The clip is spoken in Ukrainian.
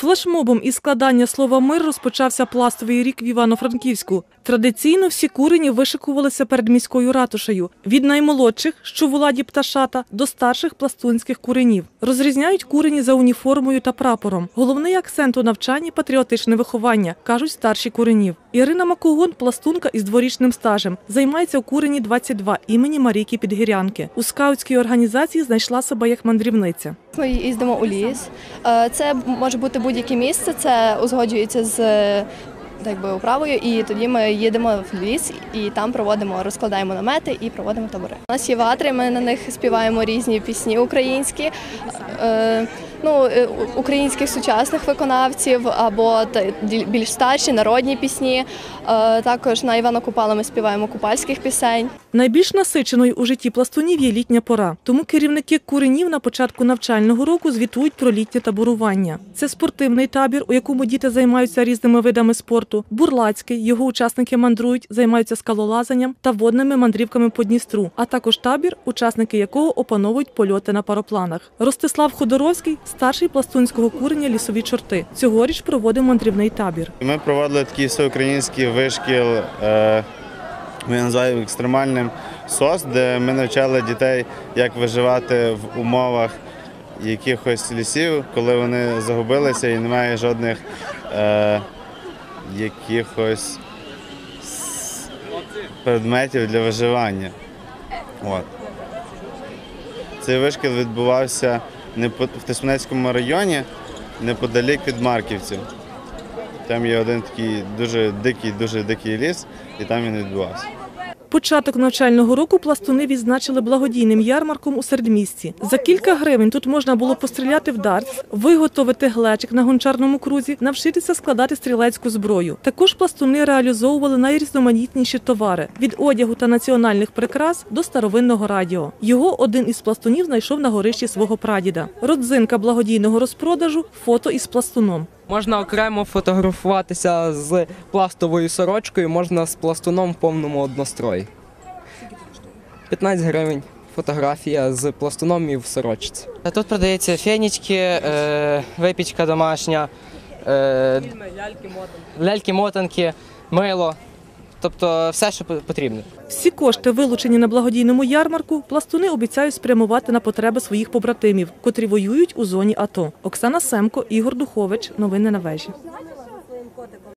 флешмобом із складання слова мир розпочався пластовий рік в Івано-Франківську. Традиційно всі курені вишикувалися перед міською ратушею від наймолодших, що в владі пташата, до старших пластунських куренів. Розрізняють курені за уніформою та прапором. Головний акцент у навчанні патріотичне виховання, кажуть старші куренів. Ірина Макогон, пластунка із дворічним стажем, займається у курені 22 імені Марійки Підгірянки. У скаутській організації знайшла себе як мандрівниця. Ми їздимо у ліс. Е, Це може бути будь-яке місце, це узгоджується з е, так би, управою, і тоді ми їдемо в ліс і там проводимо, розкладаємо намети і проводимо табори. У нас є ватри, ми на них співаємо різні пісні українські. Ну, е, українських сучасних виконавців або більш старші народні пісні. Е, Також на Івана Купала ми співаємо купальських пісень. Найбільш насиченою у житті пластунів є літня пора. Тому керівники куренів на початку навчального року звітують про літнє таборування. Це спортивний табір, у якому діти займаються різними видами спорту. Бурлацький його учасники мандрують, займаються скалолазанням та водними мандрівками по Дністру, а також табір, учасники якого опановують польоти на паропланах. Ростислав Ходоровський старший пластунського куреня лісові чорти. Цьогоріч проводив мандрівний табір. Ми проводили такий всеукраїнський вишкіл, е, ми називаємо екстремальним СОС, де ми навчали дітей, як виживати в умовах якихось лісів, коли вони загубилися і немає жодних е, якихось предметів для виживання. От. Цей вишкіл відбувався в Тисменецькому районі, неподалік від Марківців. Там є один такий дуже дикий, дуже дикий ліс, і там він відбувався. Початок навчального року пластуни відзначили благодійним ярмарком у середмісті. За кілька гривень тут можна було постріляти в дартс, виготовити глечик на гончарному крузі, навчитися складати стрілецьку зброю. Також пластуни реалізовували найрізноманітніші товари від одягу та національних прикрас до старовинного радіо. Його один із пластунів знайшов на горищі свого прадіда. Родзинка благодійного розпродажу фото із пластуном. Можна окремо фотографуватися з пластовою сорочкою, можна з пластуном в повному однострої. 15 гривень фотографія з пластуном і в сорочці. Тут продається фенічки, е, випічка домашня, е, ляльки-мотанки, мило. Тобто все, що по- потрібно. Всі кошти, вилучені на благодійному ярмарку, пластуни обіцяють спрямувати на потреби своїх побратимів, котрі воюють у зоні АТО. Оксана Семко, Ігор Духович. Новини на вежі.